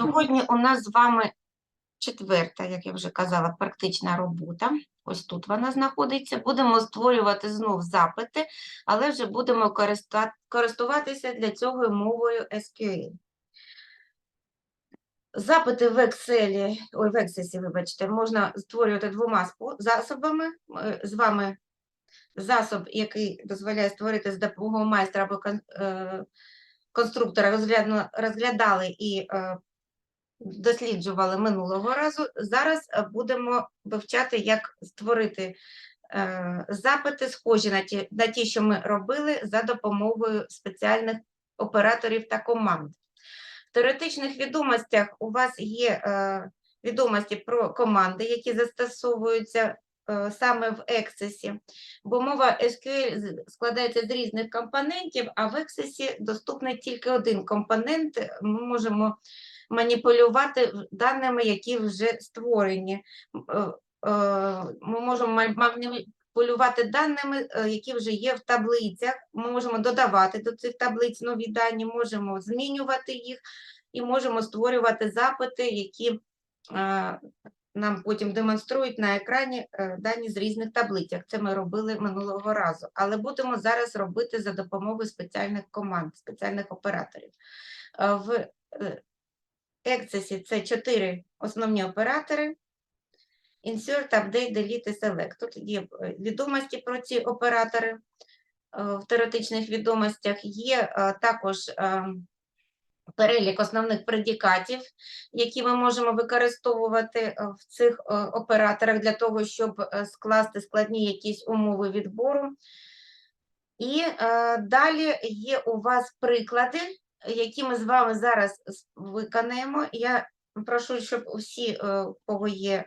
Сьогодні у нас з вами четверта, як я вже казала, практична робота. Ось тут вона знаходиться. Будемо створювати знов запити, але вже будемо користуватися для цього мовою SQL. Запити в Excel, ой, в Access, вибачте, можна створювати двома засобами. З вами засоб, який дозволяє створити з допомогою майстра або е, конструктора, розглядали і е, досліджували минулого разу. Зараз е, будемо вивчати, як створити е, запити, схожі на ті, на ті, що ми робили за допомогою спеціальних операторів та команд. В теоретичних відомостях у вас є е, відомості про команди, які застосовуються е, саме в Access, бо мова SQL складається з різних компонентів, а в Access доступний тільки один компонент. Ми можемо маніпулювати даними, які вже створені. Е, е, Ми можемо маніпулювати даними, е, які вже є в таблицях. Ми можемо додавати до цих таблиць нові дані, можемо змінювати їх і можемо створювати запити, які нам потім демонструють на екрані дані з різних таблицях. Це ми робили минулого разу. Але будемо зараз робити за допомогою спеціальних команд, спеціальних операторів. В е, Access це чотири основні оператори. Insert, Update, Delete і Select. Тут є е, відомості про ці оператори е, в теоретичних відомостях. Є е, також перелік основних предикатів, які ми можемо використовувати в цих операторах для того, щоб скласти складні якісь умови відбору. І далі є у вас приклади, які ми з вами зараз виконаємо. Я прошу, щоб усі, е, у кого є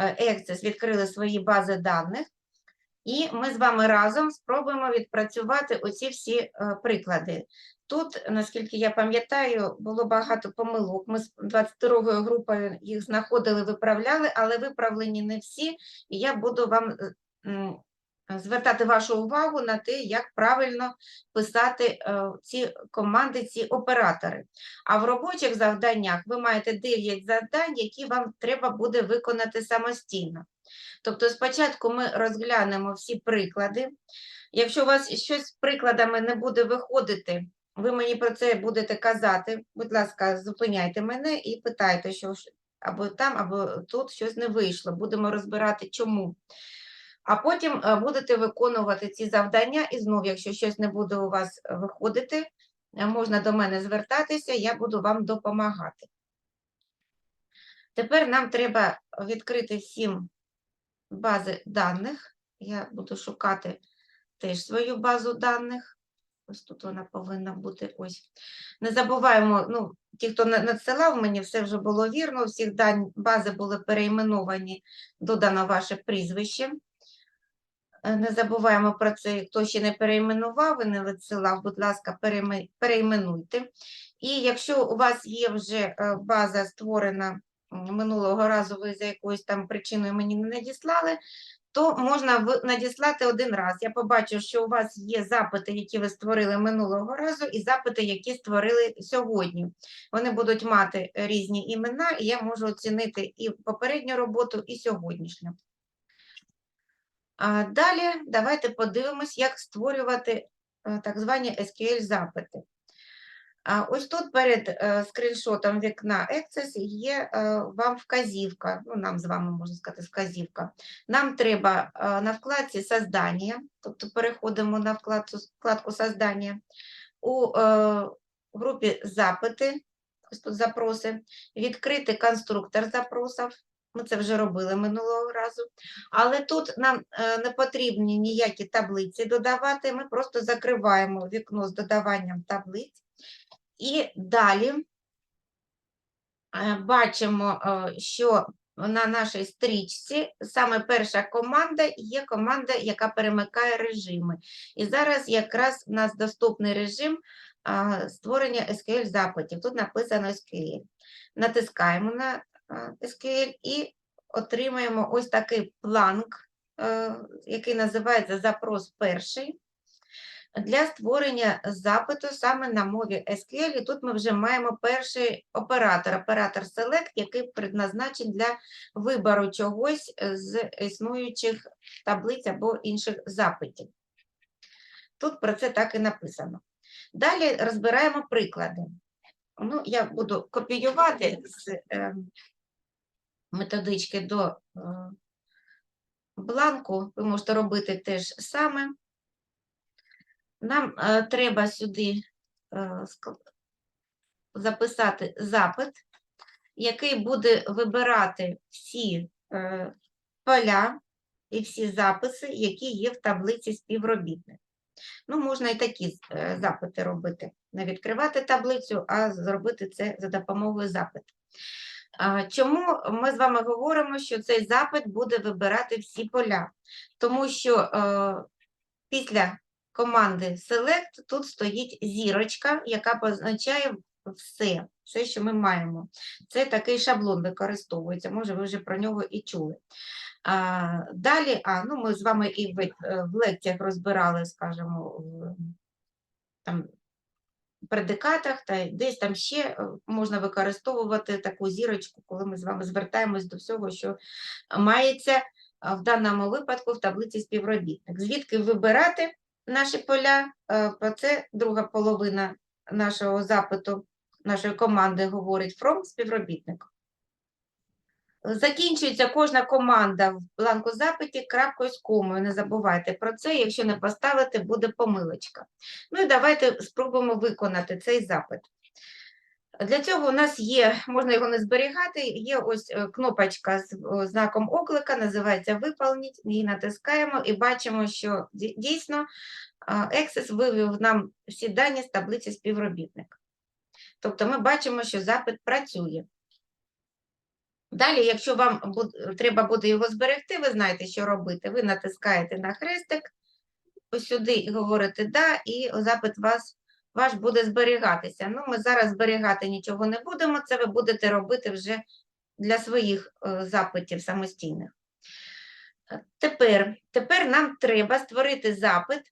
е, відкрили свої бази даних. І ми з вами разом спробуємо відпрацювати оці всі е, приклади. Тут, наскільки я пам'ятаю, було багато помилок. Ми з 22-ю групою їх знаходили, виправляли, але виправлені не всі. І я буду вам е, звертати вашу увагу на те, як правильно писати е, ці команди, ці оператори. А в робочих завданнях ви маєте 9 завдань, які вам треба буде виконати самостійно. Тобто спочатку ми розглянемо всі приклади. Якщо у вас щось з прикладами не буде виходити, ви мені про це будете казати. Будь ласка, зупиняйте мене і питайте, що або там, або тут щось не вийшло. Будемо розбирати, чому. А потім е, будете виконувати ці завдання, і знов, якщо щось не буде у вас е, виходити, е, можна до мене звертатися, я буду вам допомагати. Тепер нам треба відкрити всім бази даних. Я буду шукати теж свою базу даних. Ось тут вона повинна бути ось. Не забуваємо, ну, ті, хто надсилав мені, все вже було вірно, всіх дань бази були перейменовані, додано ваше прізвище. Е, Не забуваємо про це, хто ще не перейменував і не відсилав, будь ласка, перейменуйте. І якщо у вас є вже е, база створена минулого разу, ви за якоюсь там причиною мені не надіслали, то можна надіслати один раз. Я побачу, що у вас є запити, які ви створили минулого разу, і запити, які створили сьогодні. Вони будуть мати різні імена, і я можу оцінити і попередню роботу, і сьогоднішню. Далі давайте подивимось, як створювати е, так звані SQL-запити. Ось тут перед е, скріншотом вікна Access є е, вам вказівка, ну нам з вами можна сказати вказівка. Нам треба на вкладці «Создання», тобто переходимо на вкладку, вкладку «Создання», у групі «Запити», ось тут запроси, відкрити конструктор запросів, ми це вже робили минулого разу, але тут нам е, не потрібні ніякі таблиці додавати, ми просто закриваємо вікно з додаванням таблиць. І далі е, бачимо, е, що на нашій стрічці саме перша команда є команда, яка перемикає режими. І зараз якраз у нас доступний режим створення SQL-запитів. Тут написано SQL. Натискаємо на SQL і отримаємо ось такий планк, е, який називається запрос перший. для створення запиту саме на мові SQL. І тут ми вже маємо перший оператор, оператор Select, який предназначений для вибору чогось з існуючих таблиць або інших запитів. Тут про це так і написано. Далі розбираємо приклади. Ну, я буду копіювати з е, методички до е, бланку. Ви можете робити те ж саме. Нам е, треба сюди е, записати запит, який буде вибирати всі поля і всі записи, які є в таблиці співробітник. Ну, можна і такі запити робити. Не відкривати таблицю, а зробити це за допомогою запиту. Чому ми з вами говоримо, що цей запит буде вибирати всі поля? Тому що е, після команди Select тут стоїть зірочка, яка позначає все, все, що ми маємо. Це такий шаблон використовується, може, ви вже про нього і чули. Далі, а, ну, ми з вами і в, е, в лекціях розбирали, скажімо, там, предикатах, та десь там ще е, можна використовувати таку зірочку, коли ми з вами звертаємось до всього, що мається в даному випадку в таблиці співробітник. Звідки вибирати наші поля? Е, це друга половина нашого запиту, нашої команди говорить from співробітник. Закінчується кожна команда в бланку запиті крапкою з комою. Не забувайте про це. Якщо не поставити, буде помилочка. Ну і давайте спробуємо виконати цей запит. Для цього у нас є, можна його не зберігати, є ось е, кнопочка з знаком оклика, називається «Виповніть», її натискаємо і бачимо, що дійсно Access вивів нам всі дані з таблиці співробітника. Тобто ми бачимо, що запит працює. Далі, якщо вам треба буде його зберегти, ви знаєте, що робити. Ви натискаєте на хрестик, ось сюди і говорите «да», і запит вас, ваш буде зберігатися. Ну, ми зараз зберігати нічого не будемо, це ви будете робити вже для своїх е, запитів самостійних. Тепер, тепер нам треба створити запит,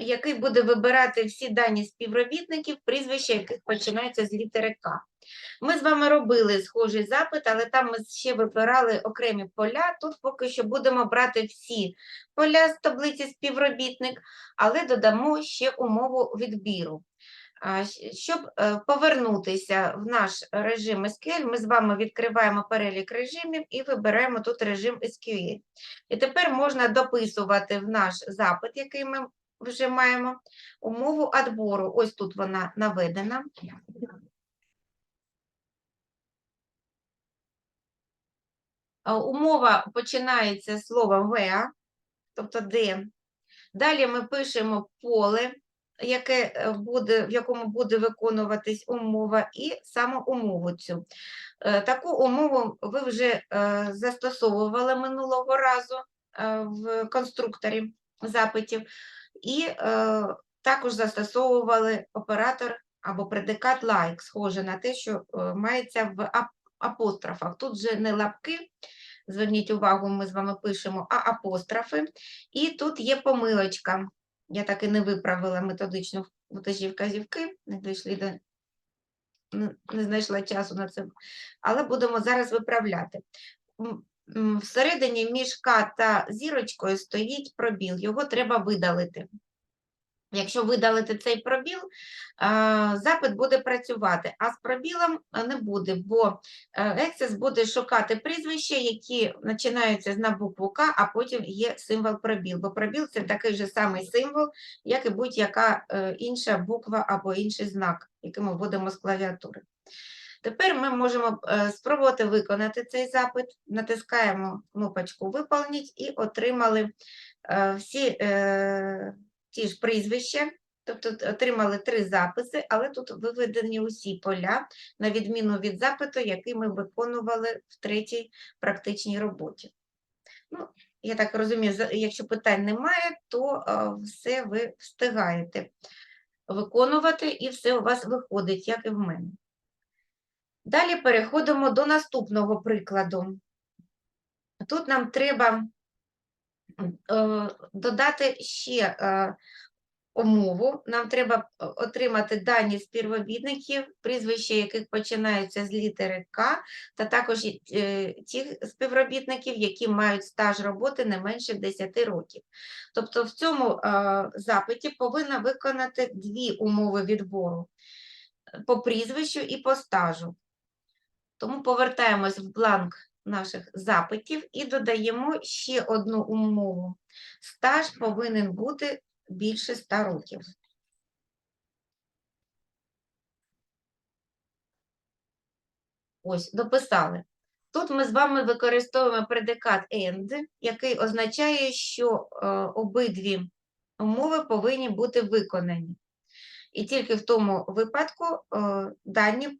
який буде вибирати всі дані співробітників, прізвища яких починаються з літери К. Ми з вами робили схожий запит, але там ми ще вибирали окремі поля. Тут поки що будемо брати всі поля з таблиці співробітник, але додамо ще умову відбіру. Щоб е, повернутися в наш режим SQL, ми з вами відкриваємо перелік режимів і вибираємо тут режим SQL. І тепер можна дописувати в наш запит, який ми вже маємо, умову відбору. Ось тут вона наведена. Умова починається з слова where, тобто де. Далі ми пишемо поле, яке е, буде, в якому буде виконуватись умова, і саме умову цю. Е, Таку умову ви вже е, застосовували минулого разу е, в конструкторі запитів, і е, також застосовували оператор або предикат like, схоже на те, що е, мається в апострофах. Тут же не лапки, зверніть увагу, ми з вами пишемо, а апострофи. І тут є помилочка. Я так і не виправила методичну вказівки, вказівки, не дійшли до не знайшла часу на це, але будемо зараз виправляти. Всередині між К та зірочкою стоїть пробіл, його треба видалити. Якщо видалити цей пробіл, запит буде працювати, а з пробілом не буде, бо е, Access буде шукати прізвища, які починаються на букву К, а потім є символ пробіл, бо пробіл це такий же самий символ, як і будь-яка е, інша буква або інший знак, який ми вводимо з клавіатури. Тепер ми можемо е, спробувати виконати цей запит, натискаємо кнопочку «Виповніть» і отримали е, всі е, ті ж прізвища, тобто отримали три записи, але тут виведені усі поля, на відміну від запиту, який ми виконували в третій практичній роботі. Ну, я так розумію, якщо питань немає, то все ви встигаєте виконувати і все у вас виходить, як і в мене. Далі переходимо до наступного прикладу. Тут нам треба додати ще е, умову. Нам треба е, отримати дані співробітників, прізвища яких починаються з літери К, та також е, тих співробітників, які мають стаж роботи не менше 10 років. Тобто в цьому е, запиті повинна виконати дві умови відбору е, по прізвищу і по стажу. Тому повертаємось в бланк наших запитів і додаємо ще одну умову. Стаж повинен бути більше 100 років. Ось, дописали. Тут ми з вами використовуємо предикат and, який означає, що е, обидві умови повинні бути виконані. І тільки в тому випадку е, дані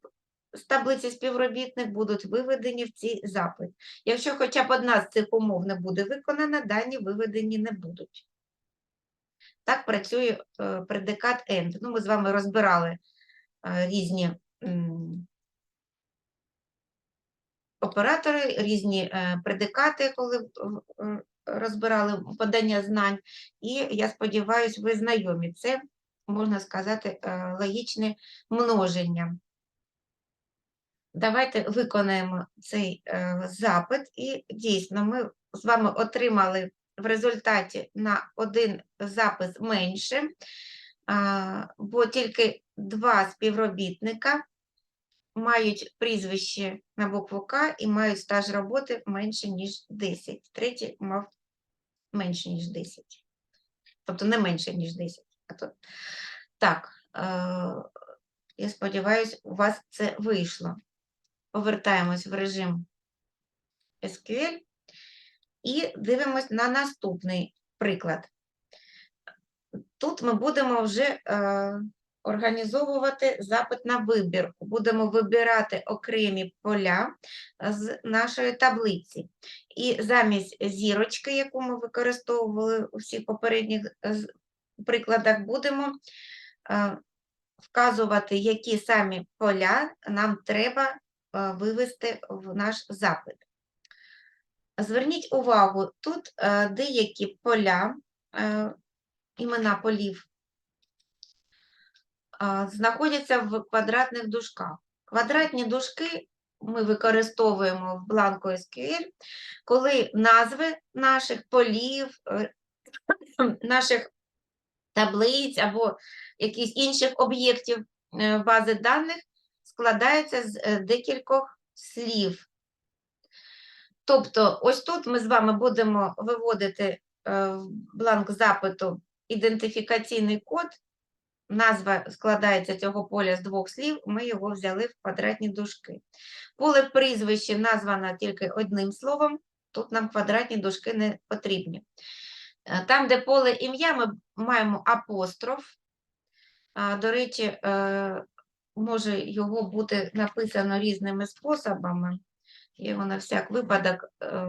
з таблиці співробітник будуть виведені в цей запит. Якщо хоча б одна з цих умов не буде виконана, дані виведені не будуть. Так працює е, предикат and. Ну, ми з вами розбирали е, різні оператори, різні е, предикати, коли розбирали подання знань. І я сподіваюся, ви знайомі. Це, можна сказати, логічне множення. Давайте виконаємо цей е, запит, і дійсно ми з вами отримали в результаті на один запис менше, бо тільки два співробітника мають прізвище на букву К і мають стаж роботи менше, ніж 10. Третій мав менше, ніж 10. Тобто не менше, ніж 10. А то... Так, е, я сподіваюся, у вас це вийшло. Повертаємось в режим SQL і дивимось на наступний приклад. Тут ми будемо вже е, організовувати запит на вибірку. Будемо вибирати окремі поля з нашої таблиці. І замість зірочки, яку ми використовували у всіх попередніх е, прикладах, будемо е, вказувати, які самі поля нам треба е, вивести в наш запит. Зверніть увагу, тут е, деякі поля, е, імена полів, знаходяться в квадратних дужках. Квадратні дужки ми використовуємо в бланку SQL, коли назви наших полів, е, наших таблиць або якихось інших об'єктів бази даних складаються з е, декількох слів. Тобто, ось тут ми з вами будемо виводити е, в бланк запиту ідентифікаційний код. Назва складається цього поля з двох слів, ми його взяли в квадратні дужки. Поле прізвище названо тільки одним словом, тут нам квадратні дужки не потрібні. Е, Там, де поле ім'я, ми маємо апостроф. До речі, може його бути написано різними способами. Я його на всяк випадок е,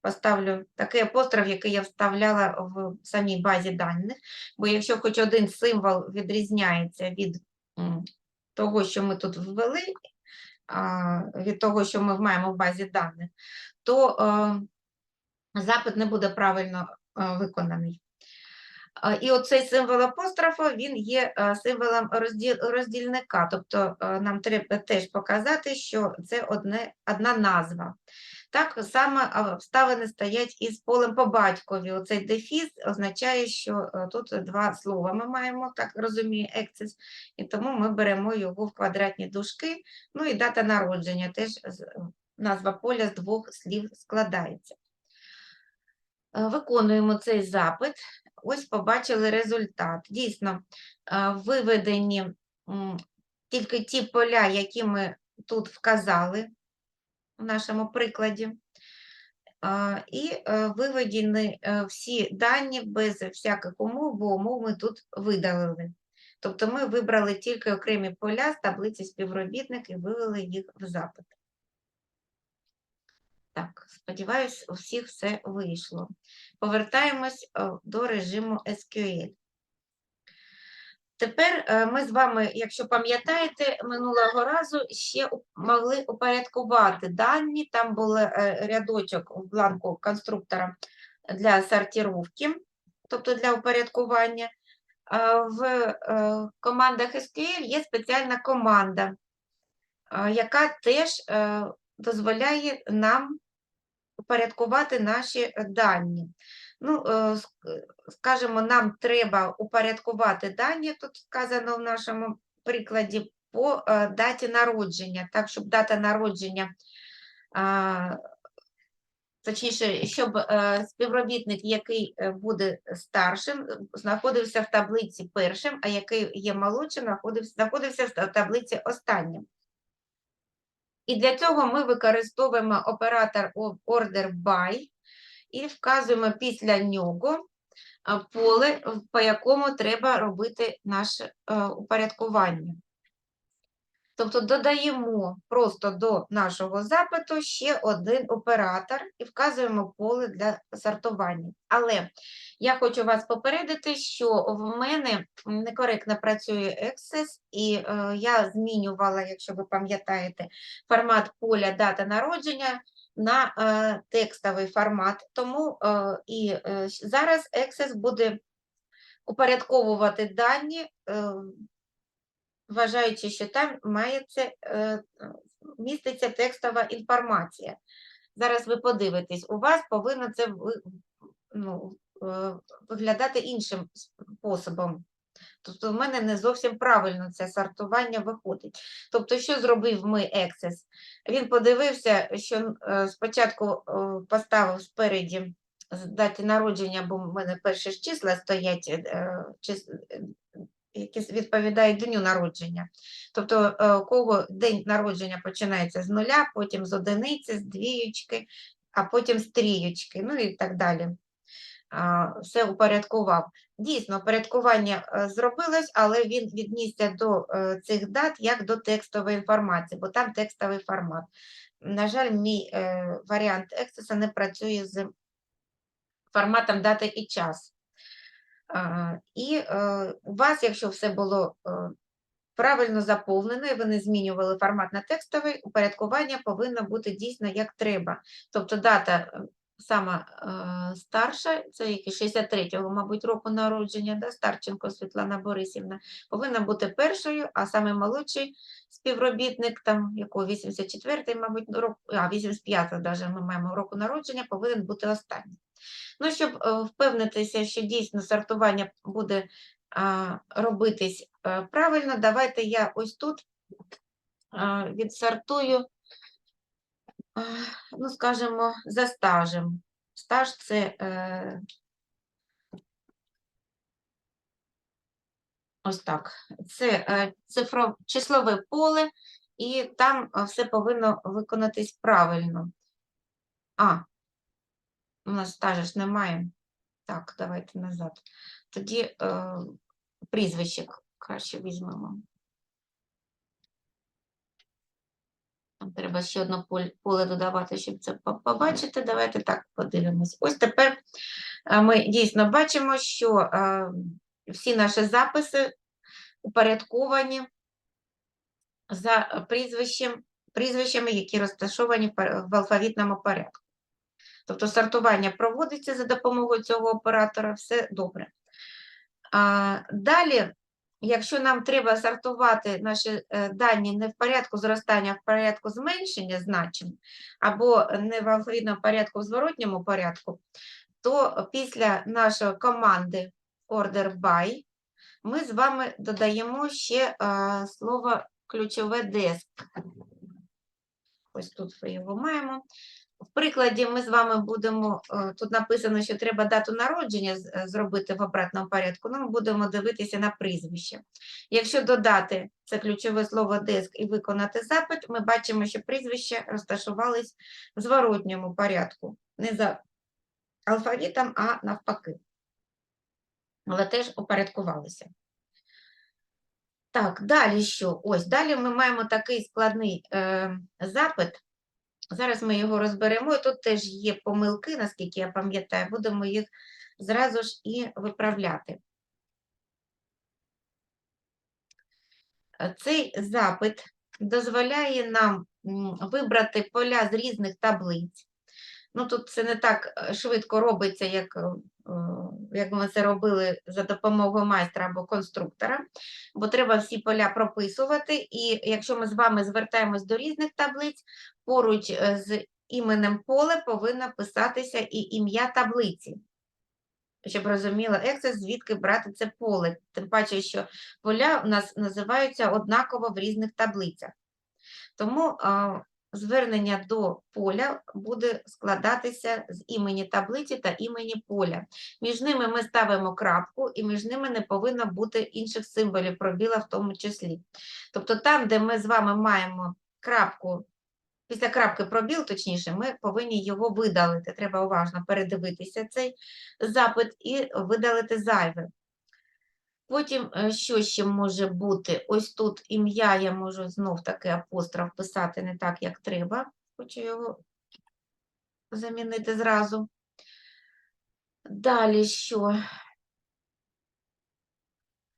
поставлю такий апостроф, який я вставляла в самій базі даних. Бо якщо хоч один символ відрізняється від того, що ми тут ввели, від того, що ми маємо в базі даних, то е, запит не буде правильно е, виконаний. І оцей символ апострофа, він є е, символом розділ- роздільника, тобто е, нам треба теж показати, що це одне, одна назва. Так само обставини стоять із полем по батькові. Оцей дефіс означає, що е, тут два слова ми маємо, так розумію, екцес, і тому ми беремо його в квадратні дужки. Ну і дата народження теж назва поля з двох слів складається. Виконуємо цей запит. Ось побачили результат. Дійсно, е, виведені тільки ті поля, які ми тут вказали в нашому прикладі. Е, І е, виведені всі дані без всяких умов, бо умов ми тут видалили. Тобто ми вибрали тільки окремі поля з таблиці співробітник і вивели їх в запит. Так, сподіваюсь, у всіх все вийшло. Повертаємось е, до режиму SQL. Тепер е, ми з вами, якщо пам'ятаєте, минулого разу ще могли упорядкувати дані. Там був е, рядочок в бланку конструктора для сортировки, тобто для упорядкування. в командах SQL є спеціальна команда, яка теж дозволяє нам упорядкувати наші дані. Ну, е, ск- е, скажімо, нам треба упорядкувати дані, тут сказано в нашому прикладі, по е, даті народження, так, щоб дата народження, точніше, щоб е, співробітник, який е, буде старшим, е, знаходився в таблиці першим, а який є молодшим, знаходився в таблиці останнім. І для цього ми використовуємо оператор order by і вказуємо після нього поле, по якому треба робити наше е, упорядкування. Тобто додаємо просто до нашого запиту ще один оператор і вказуємо поле для сортування. Але я хочу вас попередити, що в мене некоректно працює Access, і е, я змінювала, якщо ви пам'ятаєте, формат поля дата народження на е, текстовий формат. Тому е, і е, зараз Access буде упорядковувати дані. Е, вважаючи, що там мається, е, міститься текстова інформація. Зараз ви подивитесь, у вас повинно це ну, е, виглядати іншим способом. Тобто в мене не зовсім правильно це сортування виходить. Тобто, що зробив ми Access? Він подивився, що е, спочатку поставив спереді з дати народження, бо в мене перші ж числа стоять, які відповідають дню народження. Тобто, е, у кого день народження починається з нуля, потім з одиниці, з двіючки, а потім з трієчки, ну і так далі. Все упорядкував. Дійсно, порядкування е, зробилось, але він віднісся до е, цих дат як до текстової інформації, бо там текстовий формат. На жаль, мій варіант Access не працює з форматом дати і час. І е, у вас, якщо все було е, правильно заповнено, і ви не змінювали формат на текстовий, упорядкування повинно бути дійсно як треба. Тобто дата е, сама старша, це який 63-го, мабуть, року народження, да, Старченко Світлана Борисівна, повинна бути першою, а саме молодший співробітник, там, якого 84-й, мабуть, рок, а 85-го даже ми маємо року народження, повинен бути останнім. Ну, щоб е, впевнитися, що дійсно сортування буде робитись е, правильно, давайте я ось тут відсортую, ну, скажімо, за стажем. Стаж це е, ось так. Це цифро, числове поле, і там все повинно виконатись правильно. А, у нас стажа ж немає. Так, давайте назад. Тоді е, прізвище краще візьмемо. Там треба ще одне поле, поле додавати, щоб це побачити. Давайте так подивимось. Ось тепер е, ми дійсно бачимо, що е, всі наші записи упорядковані за прізвищем, прізвищами, які розташовані в алфавітному порядку. Тобто сортування проводиться за допомогою цього оператора, все добре. Далі, якщо нам треба сортувати наші е, дані не в порядку зростання, а в порядку зменшення значень, або не в алфавітному порядку, в зворотньому порядку, то після нашої команди order by ми з вами додаємо ще е, слово ключове desk. Ось тут ми його маємо. В прикладі ми з вами будемо, е, тут написано, що треба дату народження е, зробити в обратному порядку, ну, ми будемо дивитися на прізвище. Якщо додати це ключове слово диск і виконати запит, ми бачимо, що прізвища розташувались в зворотньому порядку, не за алфавітом, а навпаки. Але теж упорядкувалися. Так, далі що? Ось, далі ми маємо такий складний е, запит. Зараз ми його розберемо, і тут теж є помилки, наскільки я пам'ятаю, будемо їх зразу ж і виправляти. Цей запит дозволяє нам вибрати поля з різних таблиць. Ну, тут це не так е, швидко робиться, як, е, як ми це робили за допомогою майстра або конструктора, бо треба всі поля прописувати. І якщо ми з вами звертаємось до різних таблиць, поруч е, з іменем поле повинно писатися і ім'я таблиці. Щоб розуміла Access, звідки брати це поле. Тим паче, що поля у нас називаються однаково в різних таблицях. Тому а, звернення до поля буде складатися з імені таблиці та імені поля. Між ними ми ставимо крапку, і між ними не повинно бути інших символів пробіла в тому числі. Тобто там, де ми з вами маємо крапку, після крапки пробіл, точніше, ми повинні його видалити. Треба уважно передивитися цей запит і видалити зайве. Потім, е, що ще може бути? Ось тут ім'я я можу знов таки апостроф писати не так, як треба. Хочу його замінити зразу. Далі що?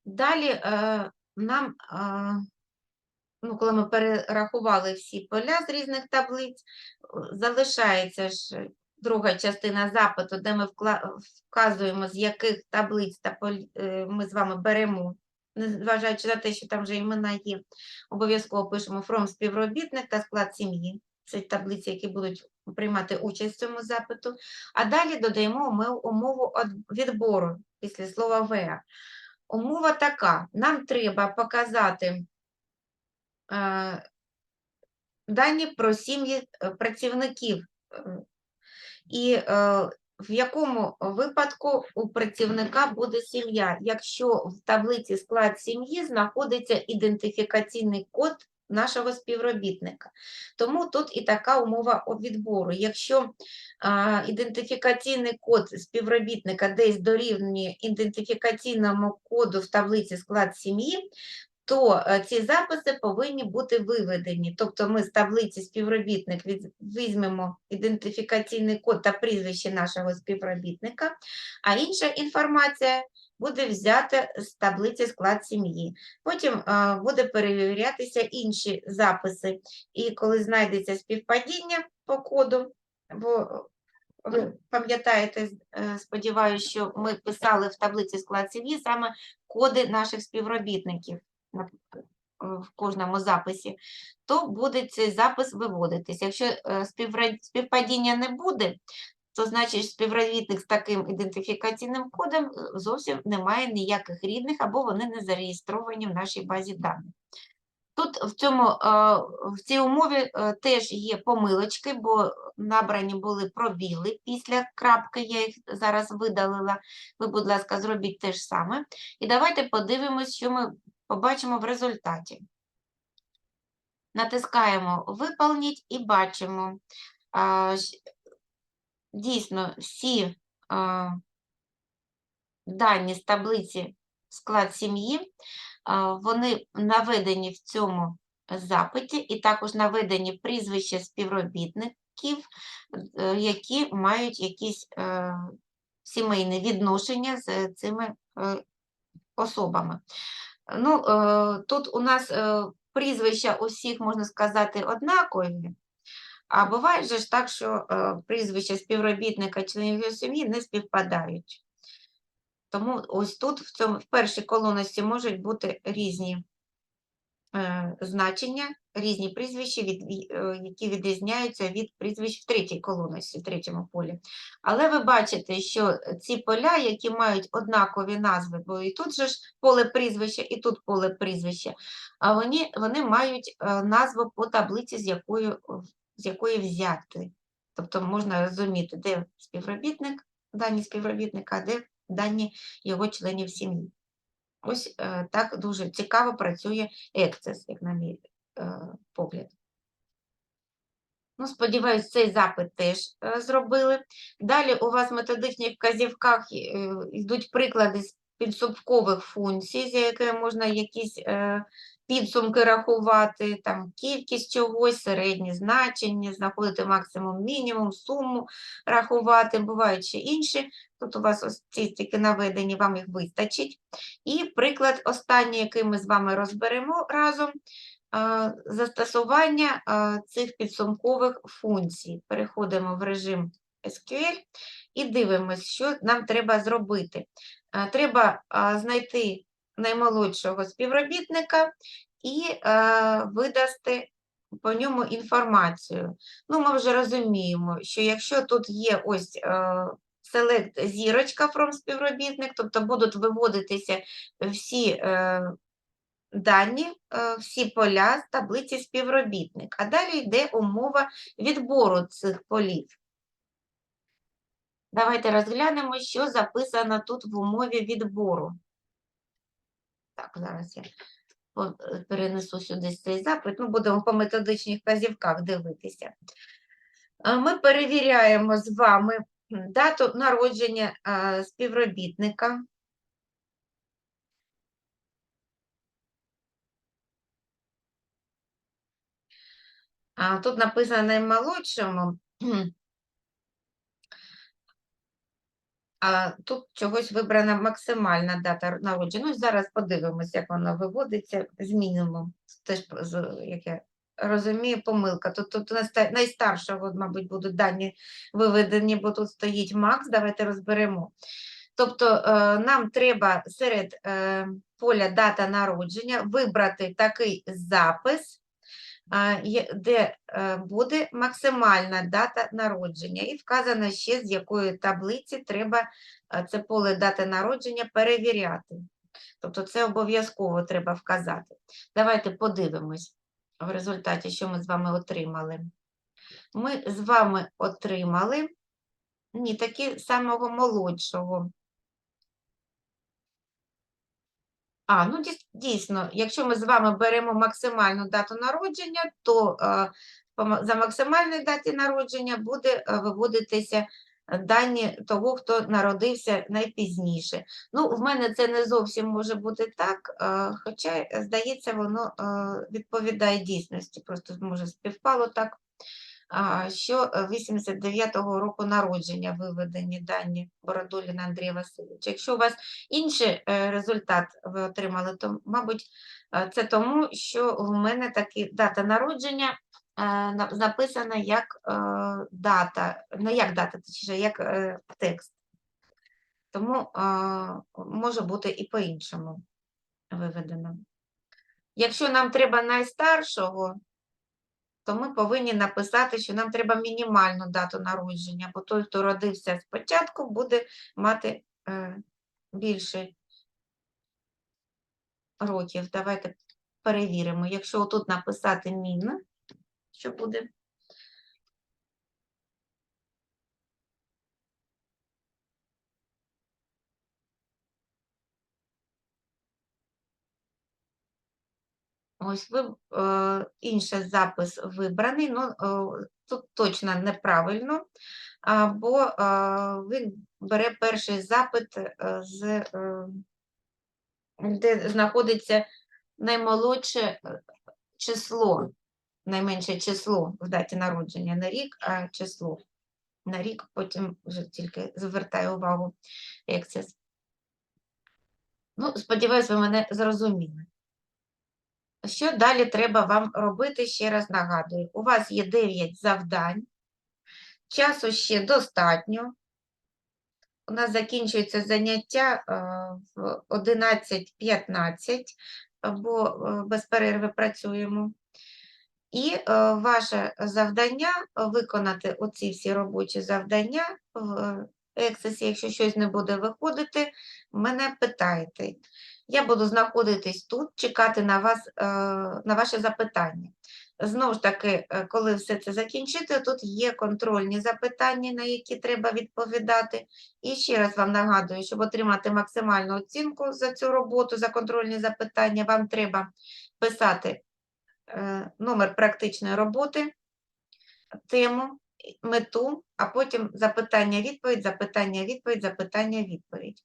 Далі е, нам, е, ну, коли ми перерахували всі поля з різних таблиць, е, залишається ж друга частина запиту, де ми вказуємо, з яких таблиць та поль- е, ми з вами беремо, незважаючи на те, що там вже імена є, обов'язково пишемо from співробітник та склад сім'ї. Це таблиці, які будуть приймати участь в цьому запиту. А далі додаємо умову відбору після слова «where». Умова така: нам треба показати е, дані про сім'ї е, працівників е, і е, в якому випадку у працівника буде сім'я, якщо в таблиці склад сім'ї знаходиться ідентифікаційний код нашого співробітника. Тому тут і така умова відбору. Якщо а, ідентифікаційний код співробітника десь дорівнює ідентифікаційному коду в таблиці склад сім'ї, то е, ці записи повинні бути виведені. Тобто ми з таблиці співробітник візьмемо ідентифікаційний код та прізвище нашого співробітника, а інша інформація буде взята з таблиці склад сім'ї. Потім е, буде перевірятися інші записи. І коли знайдеться співпадіння по коду, бо ви пам'ятаєте, е, сподіваюся, що ми писали в таблиці склад сім'ї саме коди наших співробітників в кожному записі, то буде цей запис виводитись. Якщо е, співпадіння не буде, то значить співробітник з таким ідентифікаційним кодом е, зовсім не має ніяких рідних або вони не зареєстровані в нашій базі даних. Тут в цьому, е, в цій умові е, теж є помилочки, бо набрані були пробіли після крапки, я їх зараз видалила. Ви, будь ласка, зробіть те ж саме. І давайте подивимось, що ми побачимо в результаті. Натискаємо «Виповніть» і бачимо. Дійсно, всі дані з таблиці склад сім'ї, вони наведені в цьому запиті, і також наведені прізвища співробітників, е, які мають якісь е, сімейні відношення з цими е, особами. Ну, е, тут у нас е, прізвища усіх, можна сказати, однакові, а буває же ж так, що е, прізвища співробітника членів його сім'ї не співпадають. Тому ось тут, в, цьому, в першій колонності, можуть бути різні значення, різні прізвища, від, е, які відрізняються від прізвищ в третій колонності, в третьому полі. Але ви бачите, що ці поля, які мають однакові назви, бо і тут же ж поле прізвища, і тут поле прізвища, а вони, вони мають е, назву по таблиці, з якою, з якої взяти. Тобто можна розуміти, де співробітник, дані співробітника, де дані його членів сім'ї. Ось е, так дуже цікаво працює екцес, як на мій е, погляд. Ну, сподіваюсь, цей запит теж е, зробили. Далі у вас в методичних вказівках йдуть приклади з підсумкових функцій, з якими можна якісь підсумки рахувати, там кількість чогось, середні значення, знаходити максимум, мінімум, суму рахувати, бувають ще інші. Тут у вас ось ці тільки наведені, вам їх вистачить. І приклад останній, який ми з вами розберемо разом, застосування цих підсумкових функцій. Переходимо в режим SQL і дивимось, що нам треба зробити. Треба знайти наймолодшого співробітника і е, видасти по ньому інформацію. Ну, ми вже розуміємо, що якщо тут є ось е, select зірочка from співробітник, тобто будуть виводитися всі е, дані, е, всі поля з таблиці співробітник. А далі йде умова відбору цих полів. Давайте розглянемо, що записано тут в умові відбору. Так, зараз я е, перенесу сюди цей запит. Ну, будемо по методичних вказівках дивитися. Е, Ми перевіряємо з вами дату народження е, співробітника. Тут написано наймолодшому, а тут чогось вибрана максимальна дата народження. Ну, зараз подивимось, як воно виводиться з мінімумом. Теж, як я розумію, помилка. Тут, тут найста- найстаршого, мабуть, будуть дані виведені, бо тут стоїть макс. Давайте розберемо. Тобто е, нам треба серед е, поля дата народження вибрати такий запис, де е, буде максимальна дата народження, і вказано ще, з якої таблиці треба е, це поле дати народження перевіряти. Тобто це обов'язково треба вказати. Давайте подивимось в результаті, що ми з вами отримали. Ми з вами отримали ні, таки самого молодшого. А, ну дійсно, якщо ми з вами беремо максимальну дату народження, то е, за максимальної дати народження буде е, виводитися дані того, хто народився найпізніше. Ну, в мене це не зовсім може бути так, е, хоча, здається, воно відповідає дійсності, просто може співпало так, що е, 89-го року народження виведені дані Бородуліна Андрія Васильовича. Якщо у вас інший е, результат ви отримали, то, мабуть, е, це тому, що в мене таки дата народження на- записана як дата, не як дата, точніше, як текст. Тому може бути і по-іншому виведено. Якщо нам треба найстаршого, то ми повинні написати, що нам треба мінімальну дату народження, бо той, хто родився спочатку, буде мати е, більше років. Давайте перевіримо. Якщо тут написати мін, що буде? Ось ви, е, інший запис вибраний, ну е, тут точно неправильно, бо е, він бере перший запит е, з е, де знаходиться наймолодше е, число, найменше число в даті народження, не рік, а число. На рік потім вже тільки звертаю увагу, як це. Ну, сподіваюсь, ви мене зрозуміли. Що далі треба вам робити? Ще раз нагадую. У вас є 9 завдань, часу ще достатньо. У нас закінчується заняття е, в 11.15, бо е, без перерви працюємо. І е, ваше завдання виконати оці всі робочі завдання в Access, якщо щось не буде виходити, мене питайте. Я буду знаходитись тут, чекати на вас, е, на ваше запитання. Знову ж таки, е, коли все це закінчити, тут є контрольні запитання, на які треба відповідати. І ще раз вам нагадую, щоб отримати максимальну оцінку за цю роботу, за контрольні запитання, вам треба писати е, номер практичної роботи, тему, мету, а потім запитання-відповідь, запитання-відповідь, запитання-відповідь.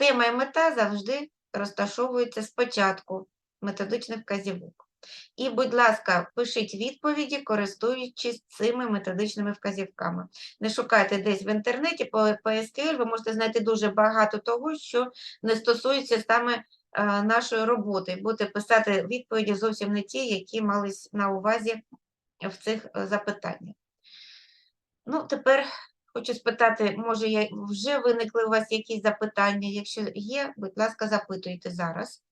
Тема і мета завжди розташовуються спочатку методичних вказівок. І, будь ласка, пишіть відповіді, користуючись цими методичними вказівками. Не шукайте десь в інтернеті по, SQL, ви можете знайти дуже багато того, що не стосується саме е, нашої роботи. Будете писати відповіді зовсім не ті, які мались на увазі в цих е, запитаннях. Ну, тепер хочу спитати, може, я, вже виникли у вас якісь запитання? Якщо є, будь ласка, запитуйте зараз.